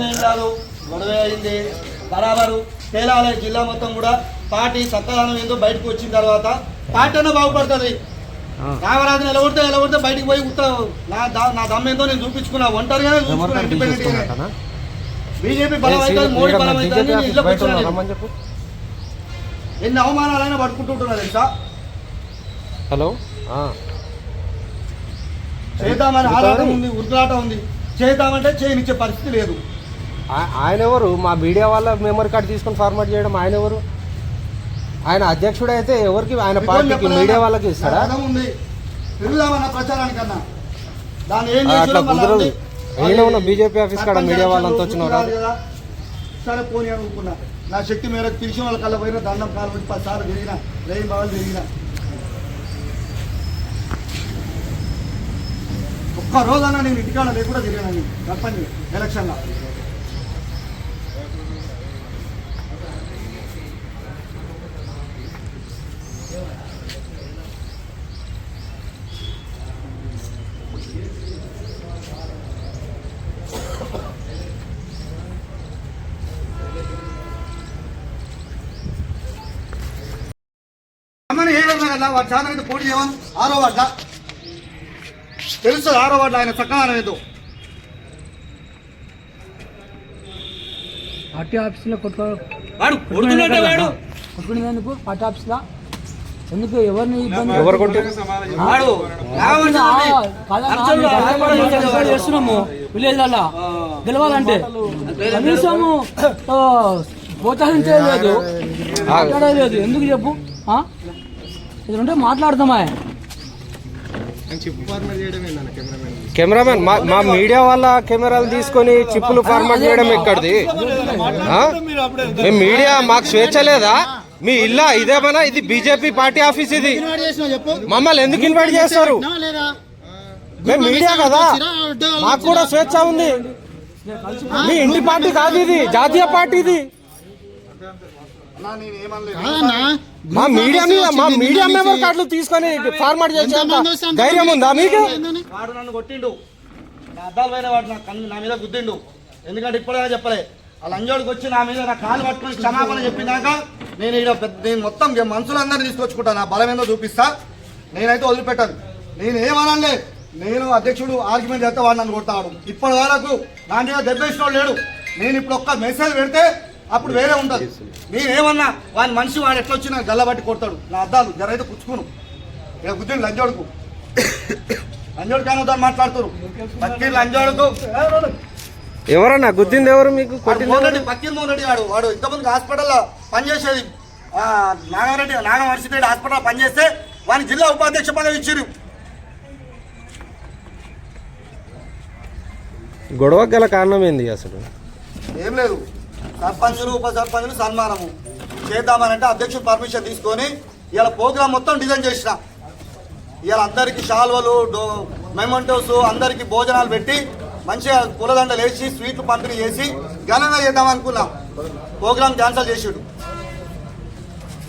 విషయం ఏం గొడవ అయింది. బరాబరు. తేలాలే జిల్లా మొత్తం కూడా. పార్టీ సత్తాదానం ఏందో బయటకు వచ్చిన తర్వాత పార్టీ అన్న బాగుపడుతుంది. రామరాజుని నిలబడితే నిలబడితే బయటకు పోయి ఉత్తర నా నా దమ్మ ఏందో నేను చూపించుకున్నా. ఒంటరిగానే చూపించుకున్నా ఇండిపెండెంట్ బీజేపీ బలం అవుతుంది మోడీ బలం అవుతుంది నేను కూర్చున్నాను ఎన్ని అవమానాలైనా పట్టుకుంటుంటున్నా తెలుసా? హలో? చేద్దామని ఆరాటం ఉంది ఉరుకులాట ఉంది. చేద్దామంటే చేయనిచ్చే పరిస్థితి లేదు. ఆయన ఎవరు? మా మీడియా వాళ్ళ మెమరీ కార్డు తీసుకొని ఫార్మాట్ చేయడం ఆయన ఎవరు? ఆయన అధ్యక్షుడు అయితే ఎవరికి? ఆయన పార్టీకి? మీడియా వాళ్ళకి ఇస్తాడా? అట్లా కుదరదు. ఈయన ఉన్న బీజేపీ ఆఫీస్ కాడ మీడియా వాళ్ళంతా వచ్చిన గుర్తు వాళ్ళు. రాదు కదా. సరే పోనీ అనుకున్నా. నా శక్తి మేరకు పిలిచిన వాళ్ళ కల్లా పోయిన దండం కాలు పెట్టి పది సార్లు తిరిగిన. రేయి బాగా తిరిగిన. ఒక్క రోజన్నా నేను ఇంటికాడ లేకుండా తిరిగినా నేను. సర్పంచ్ ఎలక్షన్లో. అమ్మని ఏడు కదా వాడు చాలా అయితే పోటీ చేయమని? ఆరో వాడ్ల తెలుసు ఆరో వాడ్ల ఆయన చక్కగా ఏదో పార్టీ ఆఫీసులో కొట్టుకో వాడు వాడు. పార్టీ ఆఫీసులో? ఎందుకు ఎవరిని ఇబ్బంది ఎవరు చేస్తున్నాము విలేజ్ వల్ల గెలవాలంటే. కనీసము ఆ, ప్రోత్సహించేది లేదు మాట్లాడేది లేదు ఎందుకు చెప్పు? ఆ? ఇది ఉంటే మాట్లాడతామా కెమెరామెన్? మా మా మీడియా వాళ్ళ కెమెరాలు తీసుకొని చిప్పులు ఫార్మాట్ చేయడం ఎక్కడిది? ఆ? మేము మీడియా మాకు స్వేచ్ఛ లేదా? మీ ఇల్లా ఇదేమన్నా? ఇది బీజేపీ పార్టీ ఆఫీస్ ఇది. మమ్మల్ని ఎందుకు ఇన్వైట్ చేస్తారు? మేము మీడియా కదా. మాకు కూడా స్వేచ్ఛ ఉంది. మీ ఇంటి పార్టీ కాదు ఇది జాతీయ పార్టీ ఇది. మా మీడియా మీద మా మీడియా మెంబర్ కార్డులు తీసుకొని ఫార్మాట్ చేసేంత ధైర్యం ఉందా మీకు? వాడు నన్ను కొట్టిండు. నా అద్దాలు పోయిన వాడు నా కన్ను నా మీద గుద్దిండు. ఎందుకంటే ఇప్పుడే చెప్పలే. వాళ్ళ అంజోడికి వచ్చి నా మీద నా కాలు పట్టుకొని క్షమాపణ చెప్పినాక నేను ఇక్కడ పెద్ద నేను మొత్తం మనుషులందరినీ తీసుకొచ్చుకుంటా. నా బలం ఏందో చూపిస్తా. నేనైతే వదిలిపెట్టాను. నేను ఏమనలే నేను అధ్యక్షుడు ఆర్గ్యుమెంట్ చేస్తే వాడు నన్ను కొడతాడు. ఇప్పటి వరకు నా మీద దెబ్బేసిన లేడు. నేను ఇప్పుడు ఒక్క మెసేజ్ పెడితే అప్పుడు వేరే ఉంటుంది. నేనేమన్నా వాని మనిషి వాడు ఎట్లా వచ్చి నాకు గల్లబట్టి కొడతాడు. నా అద్దాలు జరైతే పుచ్చుకోను. ఇక గుద్దిండు లంజోడుకు. లంజోడు కానొద్దని మాట్లాడుతారు. పక్కీర్ లంజోడుకు. ఎవరన్నా? గుద్దింది ఎవరు మీకు? కొట్టింది పక్కీర్ మోహన్ రెడ్డి వాడు. వాడు ఇంతమంది హాస్పిటల్లో పనిచేసేది. నాగారెడ్డి నాగవర్సిటీ హాస్పిటల్ పనిచేస్తే వాని జిల్లా ఉపాధ్యక్ష పదవి ఇచ్చారు గొడవ గల కారణం ఏంది అసలు? ఏం లేదు. సర్పంచులు ఉప సర్పంచులు సన్మానము చేద్దామనంటే అధ్యక్షుడు పర్మిషన్ తీసుకొని ఇవాళ ప్రోగ్రామ్ మొత్తం డిజైన్ చేసిన. ఇవాళ అందరికి షాల్వలు డో మెమంటోస్ అందరికీ భోజనాలు పెట్టి మంచిగా పూలదండలు వేసి స్వీట్లు పంపిణీ చేసి ఘనంగా చేద్దాం అనుకున్నాం. ప్రోగ్రామ్ క్యాన్సిల్ చేసాడు.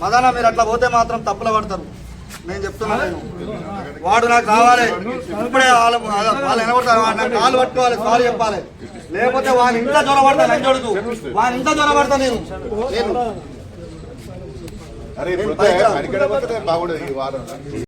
మదన మీరు అట్లా పోతే మాత్రం తప్పుల పడతారు. నేను చెప్తున్నా నేను. వాడు నాకు కావాలి ఇప్పుడే వాళ్ళ వాళ్ళు నిలబడతారు వాడు నాకు కాలు పట్టుకోవాలి సారీ చెప్పాలి. లేకపోతే వాని ఇంట్లో జ్వరపడతా లంచోడుకు వాని ఇంట్లో జ్వరపడతా నేను. నేను. అరే బాగుండదు ఈ వారం.